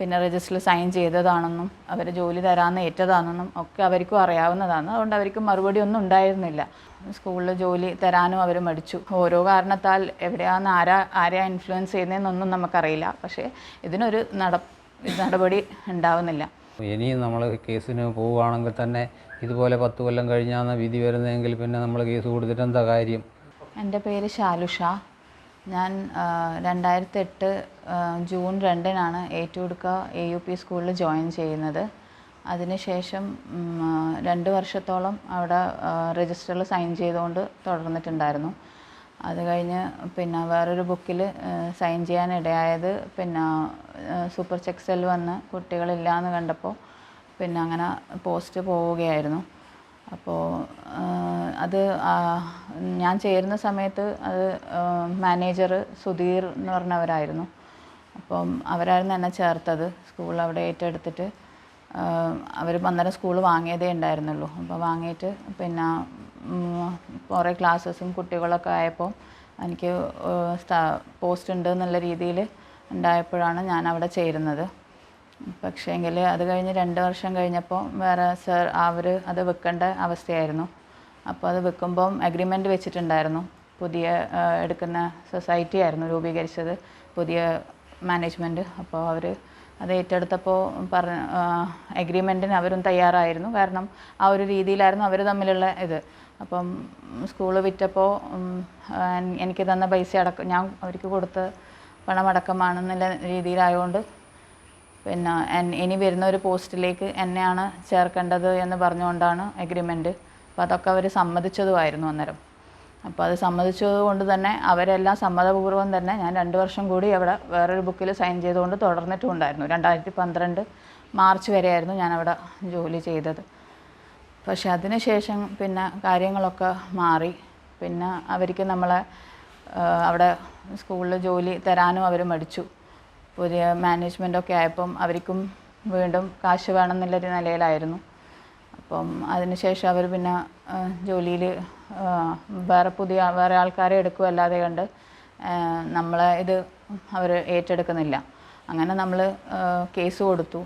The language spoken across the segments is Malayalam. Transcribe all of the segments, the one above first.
പിന്നെ രജിസ്റ്ററിൽ സൈൻ ചെയ്തതാണെന്നും അവർ ജോലി തരാമെന്ന് ഏറ്റതാണെന്നും ഒക്കെ അവർക്കും അറിയാവുന്നതാണ്. അതുകൊണ്ട് അവർക്ക് മറുപടി ഒന്നും ഉണ്ടായിരുന്നില്ല. സ്കൂളിൽ ജോലി തരാനും അവർ മടിച്ചു. ഓരോ കാരണത്താൽ എവിടെയാണ് ആരാ ആരെയാ ഇൻഫ്ലുവൻസ് ചെയ്യുന്നതെന്നൊന്നും നമുക്കറിയില്ല. പക്ഷേ ഇതിനൊരു നട നടപടി ഉണ്ടാവുന്നില്ല. ഇനിയും നമ്മൾ കേസിന് പോവുകയാണെങ്കിൽ തന്നെ ഇതുപോലെ പത്ത് കൊല്ലം കഴിഞ്ഞാണ് വിധി വരുന്നതെങ്കിൽ പിന്നെ നമ്മൾ കേസ് കൊടുത്തിട്ട് എന്താ കാര്യം? എന്റെ പേര് ശാലുഷ. ഞാൻ രണ്ടായിരത്തെട്ട് ജൂൺ രണ്ടിനാണ് ഏറ്റുകൊടുക്ക എ യു പി സ്കൂളിൽ ജോയിൻ ചെയ്യുന്നത്. അതിനുശേഷം രണ്ട് വർഷത്തോളം അവിടെ രജിസ്റ്ററിൽ സൈൻ ചെയ്തുകൊണ്ട് തുടർന്നിട്ടുണ്ടായിരുന്നു. അത് കഴിഞ്ഞ് പിന്നെ വേറൊരു ബുക്കിൽ സൈൻ ചെയ്യാൻ ഇടയായത് പിന്നെ സൂപ്പർ ചെക്സൽ വന്ന് കുട്ടികളില്ലാന്ന് കണ്ടപ്പോൾ പിന്നെ അങ്ങനെ പോസ്റ്റ് പോവുകയായിരുന്നു. അപ്പോൾ അത് ഞാൻ ചേരുന്ന സമയത്ത് അത് മാനേജർ സുധീർ എന്ന് പറഞ്ഞവരായിരുന്നു. അപ്പം അവരായിരുന്നു എന്നെ ചേർത്തത്. സ്കൂൾ അവിടെ ഏറ്റെടുത്തിട്ട് അവർ അന്നേരം സ്കൂൾ വാങ്ങിയതേ ഉണ്ടായിരുന്നുള്ളൂ. അപ്പോൾ വാങ്ങിയിട്ട് പിന്നെ കുറേ ക്ലാസ്സസും കുട്ടികളൊക്കെ ആയപ്പോൾ എനിക്ക് പോസ്റ്റ് ഉണ്ട് എന്നുള്ള രീതിയിൽ ഉണ്ടായപ്പോഴാണ് ഞാൻ അവിടെ ചേരുന്നത്. പക്ഷേങ്കിൽ അത് കഴിഞ്ഞ് രണ്ട് വർഷം കഴിഞ്ഞപ്പോൾ വേറെ സർ അവർ അത് വെക്കേണ്ട അവസ്ഥയായിരുന്നു. അപ്പോൾ അത് വെക്കുമ്പം അഗ്രിമെന്റ് വെച്ചിട്ടുണ്ടായിരുന്നു. പുതിയ എടുക്കുന്ന സൊസൈറ്റി ആയിരുന്നു രൂപീകരിച്ചത്. പുതിയ മാനേജ്മെന്റ് അപ്പോൾ അവർ അത് ഏറ്റെടുത്തപ്പോൾ പറഞ്ഞ അഗ്രിമെന്റിന് അവരും തയ്യാറായിരുന്നു. കാരണം ആ ഒരു രീതിയിലായിരുന്നു അവർ തമ്മിലുള്ള ഇത്. അപ്പം സ്കൂൾ വിറ്റപ്പോൾ എനിക്ക് തന്ന പൈസ അടക്കം ഞാൻ അവർക്ക് കൊടുത്ത പണമടക്കമാണെന്നുള്ള രീതിയിലായതുകൊണ്ട് പിന്നെ ഇനി വരുന്ന ഒരു പോസ്റ്റിലേക്ക് എന്നെയാണ് ചേർക്കേണ്ടത് എന്ന് പറഞ്ഞുകൊണ്ടാണ് എഗ്രിമെന്റ് അപ്പോൾ അതൊക്കെ അവർ സമ്മതിച്ചതുമായിരുന്നു അന്നേരം. അപ്പോൾ അത് സമ്മതിച്ചത് കൊണ്ട് തന്നെ അവരെല്ലാം സമ്മതപൂർവം തന്നെ ഞാൻ രണ്ട് വർഷം കൂടി അവിടെ വേറൊരു ബുക്കിൽ സൈൻ ചെയ്തുകൊണ്ട് തുടർന്നിട്ടും ഉണ്ടായിരുന്നു രണ്ടായിരത്തി പന്ത്രണ്ട് മാർച്ച് വരെയായിരുന്നു ഞാൻ അവിടെ ജോലി ചെയ്തത്. പക്ഷെ അതിനുശേഷം പിന്നെ കാര്യങ്ങളൊക്കെ മാറി. പിന്നെ അവർക്ക് നമ്മളെ അവിടെ സ്കൂളിൽ ജോലി തരാനും അവർ മടിച്ചു. പുതിയ മാനേജ്മെന്റൊക്കെ ആയപ്പം അവർക്കും വീണ്ടും കാശ് വേണം എന്നുള്ളൊരു നിലയിലായിരുന്നു. അപ്പം അതിനുശേഷം അവർ പിന്നെ ജോലിയിൽ വേറെ പുതിയ വേറെ ആൾക്കാരെ എടുക്കുകയല്ലാതെ കണ്ട് നമ്മളെ ഇത് അവർ ഏറ്റെടുക്കുന്നില്ല. അങ്ങനെ നമ്മൾ കേസ് കൊടുത്തു.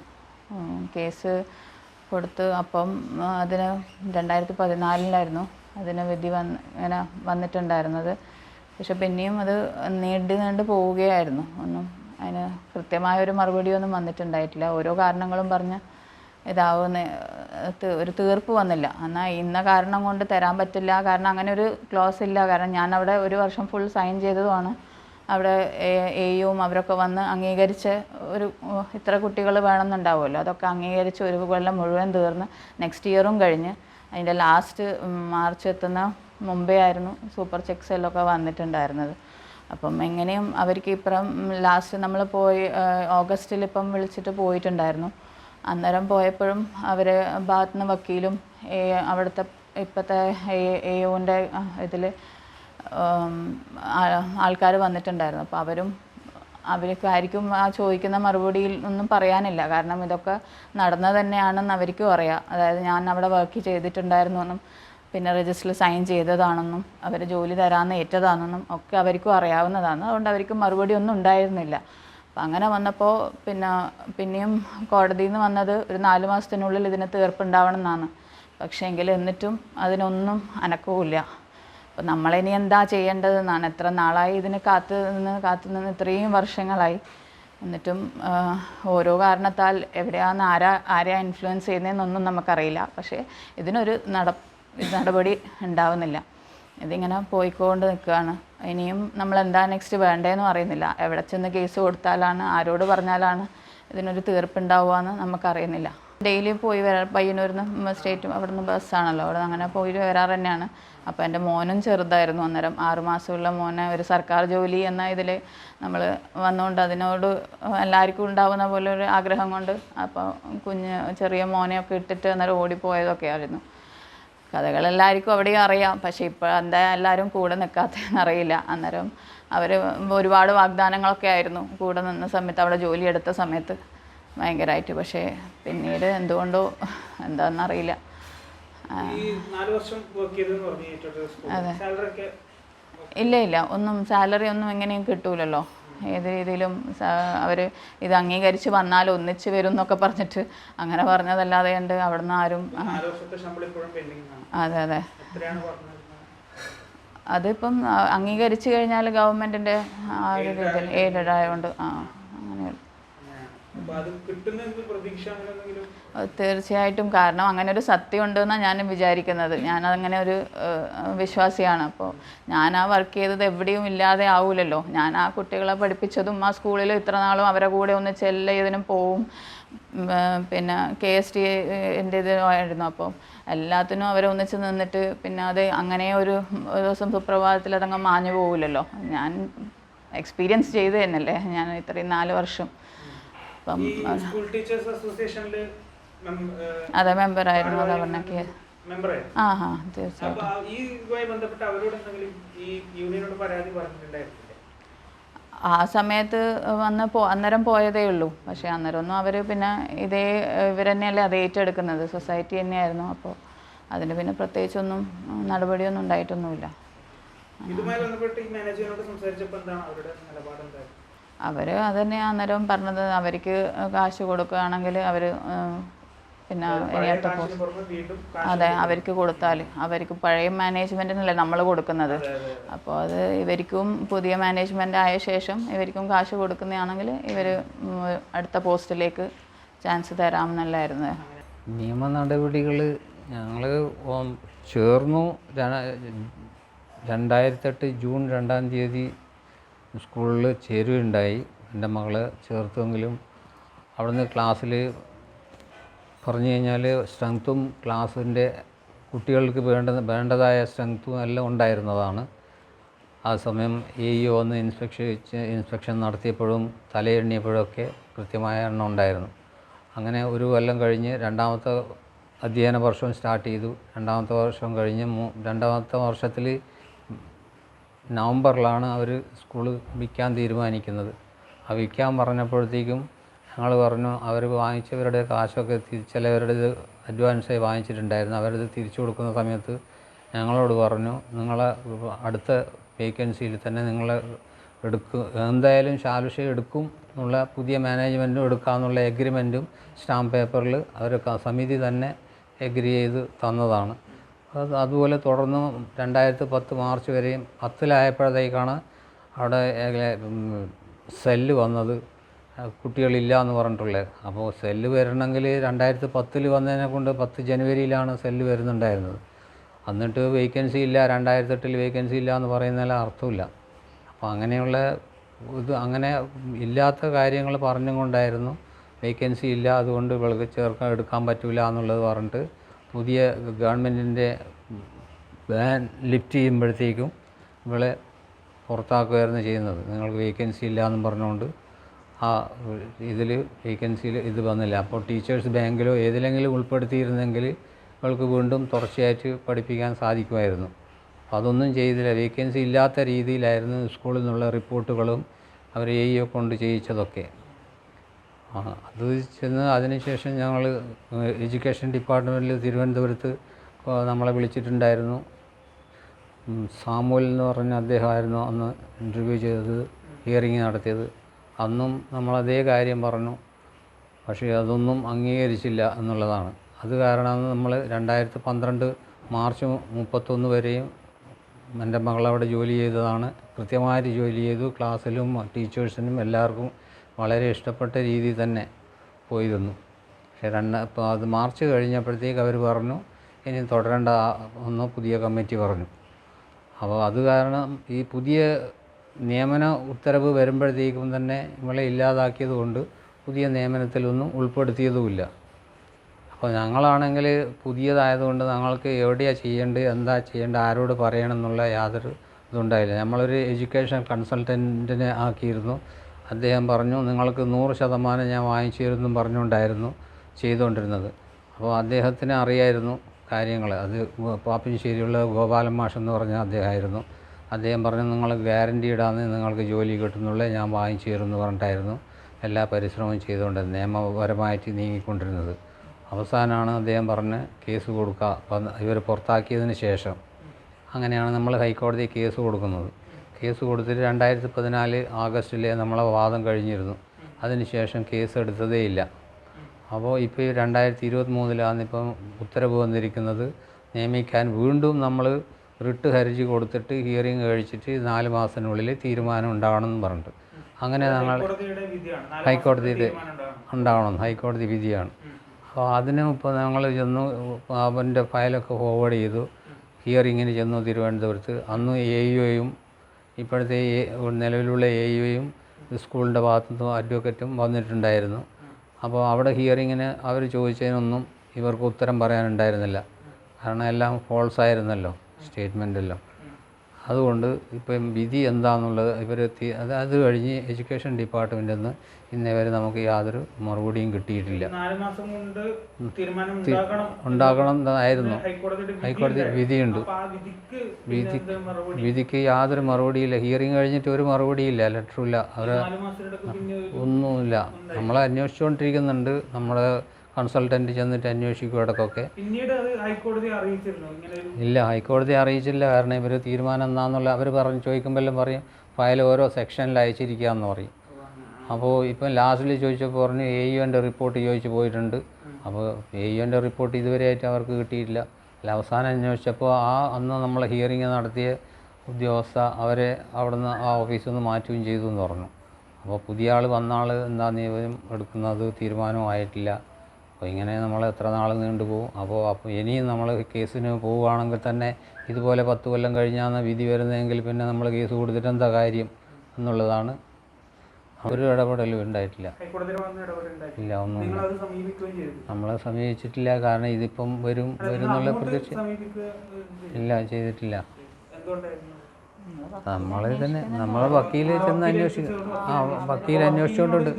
കേസ് കൊടുത്ത് അപ്പം അതിന് രണ്ടായിരത്തി പതിനാലിലായിരുന്നു അതിന് വിധി വന്ന് ഇങ്ങനെ വന്നിട്ടുണ്ടായിരുന്നത്. പക്ഷെ പിന്നെയും അത് നീണ്ടു നീണ്ടു പോവുകയായിരുന്നു. ഒന്നും അതിന് കൃത്യമായ ഒരു മറുപടിയൊന്നും വന്നിട്ടുണ്ടായിട്ടില്ല. ഓരോ കാരണങ്ങളും പറഞ്ഞ് ഇതാവുന്ന ഒരു തീർപ്പ് വന്നില്ല. എന്നാൽ ഇന്ന കാരണം കൊണ്ട് തരാൻ പറ്റില്ല. കാരണം അങ്ങനെ ഒരു ക്ലോസ് ഇല്ല. കാരണം ഞാൻ അവിടെ ഒരു വർഷം ഫുൾ സൈൻ ചെയ്തതുമാണ്. അവിടെ എയും അവരൊക്കെ വന്ന് അംഗീകരിച്ച് ഒരു ഇത്ര കുട്ടികൾ വേണമെന്നുണ്ടാവുമല്ലോ. അതൊക്കെ അംഗീകരിച്ച് ഒരു കൊല്ലം മുഴുവൻ തീർന്ന് നെക്സ്റ്റ് ഇയറും കഴിഞ്ഞ് അതിന്റെ ലാസ്റ്റ് മാർച്ച് എത്തുന്ന മുമ്പേ ആയിരുന്നു സൂപ്പർ ചെക്സെല്ലൊക്കെ വന്നിട്ടുണ്ടായിരുന്നത്. അപ്പം എങ്ങനെയും അവർക്ക് ഇപ്പുറം ലാസ്റ്റ് നമ്മൾ പോയി ഓഗസ്റ്റിൽ ഇപ്പം വിളിച്ചിട്ട് പോയിട്ടുണ്ടായിരുന്നു. അന്നേരം പോയപ്പോഴും അവർ ഭാഗത്തുനിന്ന് വക്കീലും അവിടുത്തെ ഇപ്പോഴത്തെ എ എന്റെ ഇതിൽ ആൾക്കാർ വന്നിട്ടുണ്ടായിരുന്നു. അപ്പോൾ അവരും അവർക്കായിരിക്കും ആ ചോദിക്കുന്ന മറുപടിയിൽ ഒന്നും പറയാനില്ല. കാരണം ഇതൊക്കെ നടന്നത് തന്നെയാണെന്ന് അവർക്കും അറിയാം. അതായത് ഞാൻ അവിടെ വർക്ക് ചെയ്തിട്ടുണ്ടായിരുന്നു എന്നും. പിന്നെ രജിസ്റ്ററിൽ സൈൻ ചെയ്തതാണെന്നും അവർ ജോലി തരാമെന്ന് ഏറ്റതാണെന്നും ഒക്കെ അവർക്കും അറിയാവുന്നതാണ്. അതുകൊണ്ട് അവർക്ക് മറുപടി ഒന്നും ഉണ്ടായിരുന്നില്ല. അപ്പം അങ്ങനെ വന്നപ്പോൾ പിന്നെ പിന്നെയും കോടതിയിൽ നിന്ന് വന്നത് ഒരു നാല് മാസത്തിനുള്ളിൽ ഇതിന് തീർപ്പുണ്ടാവണം എന്നാണ് പക്ഷേ എങ്കിൽ എന്നിട്ടും അതിനൊന്നും അനക്കവുമില്ല. അപ്പം നമ്മളിനി എന്താ ചെയ്യേണ്ടതെന്നാണ്. എത്ര നാളായി ഇതിന് കാത്തു നിന്ന് കാത്തു നിന്ന് ഇത്രയും വർഷങ്ങളായി. എന്നിട്ടും ഓരോ കാരണത്താൽ എവിടെയാണ് ആരാ ആരെയാണ് ഇൻഫ്ലുവൻസ് ചെയ്യുന്നതെന്നൊന്നും നമുക്കറിയില്ല. പക്ഷേ ഇതിനൊരു നട നടപടി ഉണ്ടാവുന്നില്ല. ഇതിങ്ങനെ പോയിക്കൊണ്ട് നിൽക്കുകയാണ്. ഇനിയും നമ്മൾ എന്താ നെക്സ്റ്റ് വേണ്ടതെന്നും അറിയുന്നില്ല. എവിടെ ചെന്ന് കേസ് കൊടുത്താലാണ് ആരോട് പറഞ്ഞാലാണ് ഇതിനൊരു തീർപ്പുണ്ടാവുക എന്ന് നമുക്കറിയുന്നില്ല. ഡെയിലി പോയി വരാൻ പയ്യന്നൂരിൽ നിന്ന് സ്റ്റേറ്റും അവിടെ നിന്ന് ബസ്സാണല്ലോ അവിടെ അങ്ങനെ പോയി വരാറ് തന്നെയാണ്. അപ്പോൾ എന്റെ മോനും ചെറുതായിരുന്നു അന്നേരം. ആറുമാസമുള്ള മോനെ ഒരു സർക്കാർ ജോലി എന്ന ഇതിൽ നമ്മൾ വന്നുകൊണ്ട് അതിനോട് എല്ലാവർക്കും ഉണ്ടാവുന്ന പോലെ ഒരു ആഗ്രഹം കൊണ്ട് അപ്പോൾ കുഞ്ഞ് ചെറിയ മോനെയൊക്കെ ഇട്ടിട്ട് അന്നേരം ഓടിപ്പോയതൊക്കെ ആയിരുന്നു കഥകൾ എല്ലാവർക്കും അവിടെയും അറിയാം. പക്ഷേ ഇപ്പോൾ എന്താ എല്ലാവരും കൂടെ നിൽക്കാത്തതെന്ന് അറിയില്ല. അന്നേരം അവർ ഒരുപാട് വാഗ്ദാനങ്ങളൊക്കെ ആയിരുന്നു. കൂടെ നിന്ന സമയത്ത് അവിടെ ജോലി എടുത്ത സമയത്ത് ഭയങ്കരമായിട്ട് പക്ഷേ പിന്നീട് എന്തുകൊണ്ടോ എന്താണെന്നറിയില്ല ഒക്കെ ഇല്ല ഇല്ല. ഒന്നും സാലറി ഒന്നും എങ്ങനെയും കിട്ടൂലല്ലോ. ഏത് രീതിയിലും അവർ ഇത് അംഗീകരിച്ച് വന്നാൽ ഒന്നിച്ച് വരും എന്നൊക്കെ പറഞ്ഞിട്ട് അങ്ങനെ പറഞ്ഞതല്ലാതെ ഉണ്ട് അവിടുന്ന് ആരും അതെ അതെ. അതിപ്പം അംഗീകരിച്ചു കഴിഞ്ഞാൽ ഗവൺമെന്റിന്റെ ആ ഒരു രീതിയിൽ എയ്ഡഡ് ആയതുകൊണ്ട് ആ അങ്ങനെയുള്ളൂ അങ്ങനെയാണ്. അപ്പൊ അത് കിട്ടുന്ന എന്തെങ്കിലും പ്രതീക്ഷ അങ്ങനെ എന്തെങ്കിലും അത് തീർച്ചയായിട്ടും. കാരണം അങ്ങനെ ഒരു സത്യം ഉണ്ടെന്നാണ് ഞാൻ വിചാരിക്കുന്നത്. ഞാൻ അങ്ങനെ ഒരു വിശ്വാസിയാണ്. അപ്പോൾ ഞാൻ ആ വർക്ക് ചെയ്തത് എവിടെയും ഇല്ലാതെ ആവൂലല്ലോ. ഞാൻ ആ കുട്ടികളെ പഠിപ്പിച്ചതും ആ സ്കൂളിൽ ഇത്ര നാളും അവരെ കൂടെ ഒന്ന് എല്ലാ ഇതിനും പോവും. പിന്നെ കെ എസ് ടി എന്റെ ഇതായിരുന്നു അപ്പോൾ എല്ലാത്തിനും അവരെ ഒന്നിച്ച് നിന്നിട്ട് പിന്നെ അത് അങ്ങനെ ഒരു ദിവസം സുപ്രഭാതത്തിൽ അതങ്ങ് മാഞ്ഞു പോകില്ലല്ലോ ഞാൻ എക്സ്പീരിയൻസ് ചെയ്ത് തന്നെയല്ലേ ഞാൻ ഇത്രയും നാല് വർഷം അപ്പം അതെ മെമ്പറായിരുന്നു അതാ പറഞ്ഞ മെമ്പറായിരുന്നു ആ ഹാ തീർച്ചയായിട്ടും. ആ സമയത്ത് വന്ന് പോ അന്നേരം പോയതേ ഉള്ളൂ. പക്ഷേ അന്നേരമൊന്നും അവർ പിന്നെ ഇതേ ഇവർ തന്നെയല്ലേ അത് ഏറ്റെടുക്കുന്നത്. സൊസൈറ്റി തന്നെയായിരുന്നു. അപ്പോൾ അതിന് പിന്നെ പ്രത്യേകിച്ചൊന്നും നടപടിയൊന്നും ഉണ്ടായിട്ടൊന്നുമില്ല. ഇതുമായി ബന്ധപ്പെട്ട് ഈ മാനേജറിനോട് സംസാരിച്ചപ്പോൾ എന്താണ് അവരുടെ നിലപാട് എന്തായിരുന്നു അവർ അത് അതന്നെ അന്നേരം പറഞ്ഞത്. അവർക്ക് കാശ് കൊടുക്കുകയാണെങ്കിൽ അവർ പിന്നെ ഇനിയത്തെ അതെ അവർക്ക് കൊടുത്താൽ അവർക്ക് പഴയ മാനേജ്മെന്റിനല്ലേ നമ്മൾ കൊടുക്കുന്നത്. അപ്പോൾ അത് ഇവർക്കും പുതിയ മാനേജ്മെന്റ് ആയ ശേഷം ഇവർക്കും കാശ് കൊടുക്കുന്നതാണെങ്കിൽ ഇവർ അടുത്ത പോസ്റ്റിലേക്ക് ചാൻസ് തരാമെന്നല്ലായിരുന്നു. നിയമ നടപടികൾ ഞങ്ങൾ ചേർന്നു. രണ്ടായിരത്തെട്ട് ജൂൺ രണ്ടാം തീയതി സ്കൂളിൽ ചേരുകയുണ്ടായി. എന്റെ മകളെ ചേർത്തുവെങ്കിലും അവിടുന്ന് ക്ലാസ്സിൽ പറഞ്ഞു കഴിഞ്ഞാൽ സ്ട്രെങ്ത്തും ക്ലാസ്സിന്റെ കുട്ടികൾക്ക് വേണ്ട വേണ്ടതായ സ്ട്രെങ്ത്തും എല്ലാം ഉണ്ടായിരുന്നതാണ്. ആ സമയം എ ഇ ഒന്ന് ഇൻസ്പെക്ഷൻ ഇൻസ്പെക്ഷൻ നടത്തിയപ്പോഴും തലയെണ്ണിയപ്പോഴൊക്കെ കൃത്യമായ എണ്ണം ഉണ്ടായിരുന്നു. അങ്ങനെ ഒരു കൊല്ലം കഴിഞ്ഞ് രണ്ടാമത്തെ അധ്യയന വർഷം സ്റ്റാർട്ട് ചെയ്തു. രണ്ടാമത്തെ വർഷം കഴിഞ്ഞ് രണ്ടാമത്തെ വർഷത്തിൽ നവംബറിലാണ് അവർ സ്കൂൾ വിൽക്കാൻ തീരുമാനിക്കുന്നത്. ആ വിൽക്കാൻ പറഞ്ഞപ്പോഴത്തേക്കും ഞങ്ങൾ പറഞ്ഞു അവർ വാങ്ങിച്ചവരുടെ കാശൊക്കെ ചിലവരുടെ അഡ്വാൻസായി വാങ്ങിച്ചിട്ടുണ്ടായിരുന്നു. അവരത് തിരിച്ചു കൊടുക്കുന്ന സമയത്ത് ഞങ്ങളോട് പറഞ്ഞു നിങ്ങളെ അടുത്ത വേക്കൻസിയിൽ തന്നെ നിങ്ങളെ എടുക്കും എന്തായാലും ശാലുഷ എടുക്കും എന്നുള്ള പുതിയ മാനേജ്മെന്റും എടുക്കാമെന്നുള്ള എഗ്രിമെന്റും സ്റ്റാമ്പ് പേപ്പറിൽ അവർ സമിതി തന്നെ എഗ്രി ചെയ്ത് തന്നതാണ്. അത് അതുപോലെ തുടർന്ന് രണ്ടായിരത്തി പത്ത് മാർച്ച് വരെയും പത്തിലായപ്പോഴത്തേക്കാണ് അവിടെ സെല്ല് വന്നത്. കുട്ടികളില്ല എന്ന് പറഞ്ഞിട്ടുള്ളത് അപ്പോൾ സെല്ല് വരണമെങ്കിൽ രണ്ടായിരത്തി പത്തിൽ വന്നതിനെ കൊണ്ട് പത്ത് ജനുവരിയിലാണ് സെല്ല് വരുന്നുണ്ടായിരുന്നത്. എന്നിട്ട് വേക്കൻസി ഇല്ല രണ്ടായിരത്തി എട്ടിൽ വേക്കൻസി ഇല്ല എന്ന് പറയുന്നതിൽ അർത്ഥമില്ല. അപ്പോൾ അങ്ങനെയുള്ള ഇത് അങ്ങനെ ഇല്ലാത്ത കാര്യങ്ങൾ പറഞ്ഞും കൊണ്ടായിരുന്നു വേക്കൻസി ഇല്ല അതുകൊണ്ട് ഇവൾക്ക് ചേർക്കാൻ എടുക്കാൻ പറ്റില്ല എന്നുള്ളത് പറഞ്ഞിട്ട് പുതിയ ഗവൺമെന്റിന്റെ ബാൻ ലിഫ്റ്റ് ചെയ്യുമ്പോഴത്തേക്കും ഇവളെ പുറത്താക്കുകയായിരുന്നു ചെയ്യുന്നത്. നിങ്ങൾക്ക് വേക്കൻസി ഇല്ല എന്നും പറഞ്ഞുകൊണ്ട് ആ ഇതിൽ വേക്കൻസിയിൽ ഇത് വന്നില്ല. അപ്പോൾ ടീച്ചേഴ്സ് ബാങ്കിലോ ഏതിലെങ്കിലും ഉൾപ്പെടുത്തിയിരുന്നെങ്കിൽ ഇവൾക്ക് വീണ്ടും തുടർച്ചയായിട്ട് പഠിപ്പിക്കാൻ സാധിക്കുമായിരുന്നു. അപ്പോൾ അതൊന്നും ചെയ്തില്ല. വേക്കൻസി ഇല്ലാത്ത രീതിയിലായിരുന്നു സ്കൂളിൽ നിന്നുള്ള റിപ്പോർട്ടുകളും അവർ എ കൊണ്ട് ചെയ്യിച്ചതൊക്കെ. അത് ചെന്ന് അതിനുശേഷം ഞങ്ങൾ എഡ്യൂക്കേഷൻ ഡിപ്പാർട്ട്മെന്റിൽ തിരുവനന്തപുരത്ത് നമ്മളെ വിളിച്ചിട്ടുണ്ടായിരുന്നു. സാമുവൽ എന്ന് പറഞ്ഞ അദ്ദേഹമായിരുന്നു അന്ന് ഇന്റർവ്യൂ ചെയ്തത് ഹിയറിങ് നടത്തിയത്. അന്നും നമ്മൾ അതേ കാര്യം പറഞ്ഞു. പക്ഷേ അതൊന്നും അംഗീകരിച്ചില്ല എന്നുള്ളതാണ്. അത് കാരണം നമ്മൾ രണ്ടായിരത്തി പന്ത്രണ്ട് മാർച്ച് മുപ്പത്തൊന്ന് വരെയും എന്റെ മകളവിടെ ജോലി ചെയ്തതാണ്. കൃത്യമായിട്ട് ജോലി ചെയ്തു. ക്ലാസ്സിലും ടീച്ചേഴ്സിനും എല്ലാവർക്കും വളരെ ഇഷ്ടപ്പെട്ട രീതിയിൽ തന്നെ പോയിരുന്നു പക്ഷേ രണ്ട് ഇപ്പോൾ അത് മാർച്ച് കഴിഞ്ഞപ്പോഴത്തേക്ക് അവർ പറഞ്ഞു ഇനി തുടരേണ്ട ഒന്ന് പുതിയ കമ്മിറ്റി പറഞ്ഞു. അപ്പോൾ അത് കാരണം ഈ പുതിയ നിയമന ഉത്തരവ് വരുമ്പോഴത്തേക്കും തന്നെ ഇവളെ ഇല്ലാതാക്കിയത് കൊണ്ട് പുതിയ നിയമനത്തിലൊന്നും ഉൾപ്പെടുത്തിയതുമില്ല. അപ്പോൾ ഞങ്ങളാണെങ്കിൽ പുതിയതായതുകൊണ്ട് ഞങ്ങൾക്ക് എവിടെയാണ് ചെയ്യേണ്ടത് എന്താ ചെയ്യേണ്ടത് ആരോട് പറയണം എന്നുള്ള യാതൊരു ഇതുണ്ടായില്ല. നമ്മളൊരു എഡ്യൂക്കേഷൻ കൺസൾട്ടന്റിനെ ആക്കിയിരുന്നു. അദ്ദേഹം പറഞ്ഞു നിങ്ങൾക്ക് നൂറ് ശതമാനം ഞാൻ വാങ്ങിച്ചു തരുമെന്നും പറഞ്ഞുകൊണ്ടായിരുന്നു ചെയ്തുകൊണ്ടിരുന്നത്. അപ്പോൾ അദ്ദേഹത്തിന് അറിയായിരുന്നു കാര്യങ്ങൾ അത് പാപ്പിനിശ്ശേരിയുള്ള ഗോപാലൻ മാഷ് എന്ന് പറഞ്ഞ അദ്ദേഹമായിരുന്നു. അദ്ദേഹം പറഞ്ഞു നിങ്ങൾ ഗ്യാരണ്ടി ഇടാന്ന് നിങ്ങൾക്ക് ജോലി കിട്ടുന്നുള്ളേ ഞാൻ വാങ്ങിച്ചു തരുമെന്ന് പറഞ്ഞിട്ടായിരുന്നു എല്ലാ പരിശ്രമവും ചെയ്തുകൊണ്ട് നിയമപരമായിട്ട് നീങ്ങിക്കൊണ്ടിരുന്നത്. അവസാനമാണ് അദ്ദേഹം പറഞ്ഞ് കേസ് കൊടുക്കുക. ഇവർ പുറത്താക്കിയതിന് ശേഷം അങ്ങനെയാണ് നമ്മൾ ഹൈക്കോടതി കേസ് കൊടുക്കുന്നത്. കേസ് കൊടുത്തിട്ട് രണ്ടായിരത്തി പതിനാല് ആഗസ്റ്റിലെ നമ്മളെ വാദം കഴിഞ്ഞിരുന്നു. അതിനുശേഷം കേസ് എടുത്തതേ ഇല്ല. അപ്പോൾ ഇപ്പോൾ ഈ രണ്ടായിരത്തി ഇരുപത്തി മൂന്നിലാണ് ഇപ്പം ഉത്തരവ് വന്നിരിക്കുന്നത്. നിയമിക്കാൻ വീണ്ടും നമ്മൾ റിട്ട് ഹർജി കൊടുത്തിട്ട് ഹിയറിംഗ് കഴിച്ചിട്ട് നാല് മാസത്തിനുള്ളിൽ തീരുമാനം ഉണ്ടാവണമെന്ന് പറഞ്ഞിട്ട്. അങ്ങനെ ഞങ്ങൾ ഹൈക്കോടതിയുടെ. ഉണ്ടാവണം. ഹൈക്കോടതി വിധിയാണ്. അപ്പോൾ അതിനും ഇപ്പോൾ ഞങ്ങൾ ചെന്നു അവന്റെ ഫയലൊക്കെ ഫോർവേഡ് ചെയ്തു. ഹിയറിങ്ങിന് ചെന്നു തിരുവനന്തപുരത്ത്. അന്ന് എ യുയും ഇപ്പോഴത്തെ നിലവിലുള്ള എ യുയും സ്കൂളിന്റെ ഭാഗത്തുനിന്നും അഡ്വക്കറ്റും വന്നിട്ടുണ്ടായിരുന്നു. അപ്പോൾ അവിടെ ഹിയറിങ്ങിന് അവർ ചോദിച്ചതിനൊന്നും ഇവർക്ക് ഉത്തരം പറയാനുണ്ടായിരുന്നില്ല. കാരണം എല്ലാം ഫോൾസ് ആയിരുന്നല്ലോ സ്റ്റേറ്റ്മെന്റെല്ലാം അതുകൊണ്ട് ഇപ്പം വിധി എന്താണെന്നുള്ളത് ഇവർ അത് അത് കഴിഞ്ഞ് എഡ്യൂക്കേഷൻ ഡിപ്പാർട്ട്മെന്റിൽ നിന്ന് ഇന്നേ വരെ നമുക്ക് യാതൊരു മറുപടിയും കിട്ടിയിട്ടില്ല. ഉണ്ടാകണം എന്നായിരുന്നു. ഹൈക്കോടതി വിധിയുണ്ട്. വിധി വിധിക്ക് യാതൊരു മറുപടിയില്ല. ഹിയറിംഗ് കഴിഞ്ഞിട്ട് ഒരു മറുപടിയില്ല ലെറ്ററില്ല അവർ ഒന്നുമില്ല. നമ്മളെ അന്വേഷിച്ചുകൊണ്ടിരിക്കുന്നുണ്ട്. നമ്മുടെ കൺസൾട്ടന്റ് ചെന്നിട്ട് അന്വേഷിക്കും ഇടക്കൊക്കെ ഇല്ല ഹൈക്കോടതി അറിയിച്ചില്ല. കാരണം ഇവർ തീരുമാനം എന്നാന്നുള്ള അവർ പറഞ്ഞ് ചോദിക്കുമ്പോഴെല്ലാം പറയും ഫയൽ ഓരോ സെക്ഷനിൽ അയച്ചിരിക്കുകയെന്ന് പറയും. അപ്പോൾ ഇപ്പം ലാസ്റ്റിൽ ചോദിച്ചപ്പോൾ പറഞ്ഞു എ യുന്റെ റിപ്പോർട്ട് ചോദിച്ചു പോയിട്ടുണ്ട്. അപ്പോൾ എ യുന്റെ റിപ്പോർട്ട് ഇതുവരെയായിട്ട് അവർക്ക് കിട്ടിയിട്ടില്ല. അല്ല അവസാനം അന്വേഷിച്ചപ്പോൾ ആ അന്ന് നമ്മൾ ഹിയറിങ് നടത്തിയ ഉദ്യോഗസ്ഥ അവരെ അവിടുന്ന് ആ ഓഫീസിൽ നിന്ന് മാറ്റുകയും ചെയ്തു എന്ന് പറഞ്ഞു. അപ്പോൾ പുതിയ ആൾ വന്ന ആൾ എന്താ നിയമം എടുക്കുന്നത് തീരുമാനമായിട്ടില്ല. അപ്പോൾ ഇങ്ങനെ നമ്മൾ എത്ര നാൾ നീണ്ടു പോകും? അപ്പോൾ അപ്പോൾ ഇനിയും നമ്മൾ കേസിന് പോവുകയാണെങ്കിൽ തന്നെ ഇതുപോലെ പത്ത് കൊല്ലം കഴിഞ്ഞാണ് വിധി വരുന്നതെങ്കിൽ പിന്നെ നമ്മൾ കേസ് കൊടുത്തിട്ട് എന്താ കാര്യം എന്നുള്ളതാണ്. ഒരു ഇടപെടലും ഉണ്ടായിട്ടില്ല. ഇല്ല ഒന്നും നമ്മളെ സമീപിച്ചിട്ടില്ല. കാരണം ഇതിപ്പം വരും വരും എന്നുള്ള പ്രതീക്ഷ ഇല്ല ചെയ്തിട്ടില്ല. നമ്മൾ തന്നെ നമ്മളെ വക്കീൽ ചെന്ന് അന്വേഷിക്കും ആ വക്കീൽ അന്വേഷിച്ചുകൊണ്ടുണ്ട്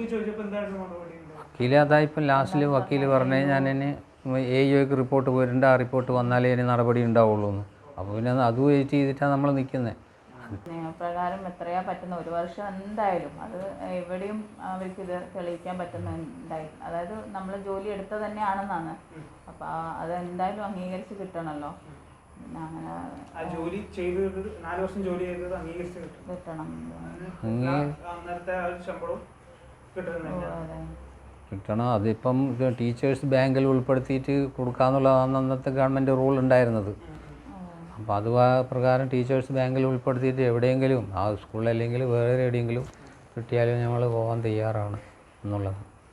വക്കീൽ അതായിപ്പം ലാസ്റ്റിൽ വക്കീൽ പറഞ്ഞു ഞാൻ ഇനി എ യുക്ക് റിപ്പോർട്ട് പോയിട്ടുണ്ട്. ആ റിപ്പോർട്ട് വന്നാലേ ഇനി നടപടി ഉണ്ടാവുള്ളൂ എന്ന്. അപ്പോൾ പിന്നെ അത് വെയിറ്റ് ചെയ്തിട്ടാണ് നമ്മൾ നിൽക്കുന്നത് നിയമപ്രകാരം എത്രയാ പറ്റുന്ന ഒരു വർഷം എന്തായാലും അത് എവിടെയും അവർക്ക് ഇത് തെളിയിക്കാൻ പറ്റുന്നുണ്ടായി അതായത് നമ്മൾ ജോലി എടുത്തത് തന്നെയാണെന്നാണ്. അപ്പോൾ അത് എന്തായാലും അംഗീകരിച്ച് കിട്ടണമല്ലോ ജോലി ചെയ്തത് നാല് വർഷം ജോലി ചെയ്തത് അംഗീകരിച്ച് കിട്ടണം. ഒരു ശമ്പളവും കിട്ടുന്നില്ല. കിട്ടണം. അതിപ്പം ടീച്ചേഴ്സ് ബാങ്കിൽ ഉൾപ്പെടുത്തിയിട്ട് കൊടുക്കാന്നുള്ളതാണ് അന്നത്തെ ഗവൺമെന്റ് റൂൾ ഉണ്ടായിരുന്നത്. അപ്പോൾ അത് പ്രകാരം ടീച്ചേഴ്സ് ബാങ്കിൽ ഉൾപ്പെടുത്തിയിട്ട് എവിടെയെങ്കിലും ആ സ്കൂളിൽ അല്ലെങ്കിൽ വേറെ എവിടെയെങ്കിലും കിട്ടിയാലും ഞങ്ങൾ പോകാൻ തയ്യാറാണ് എന്നുള്ളത്.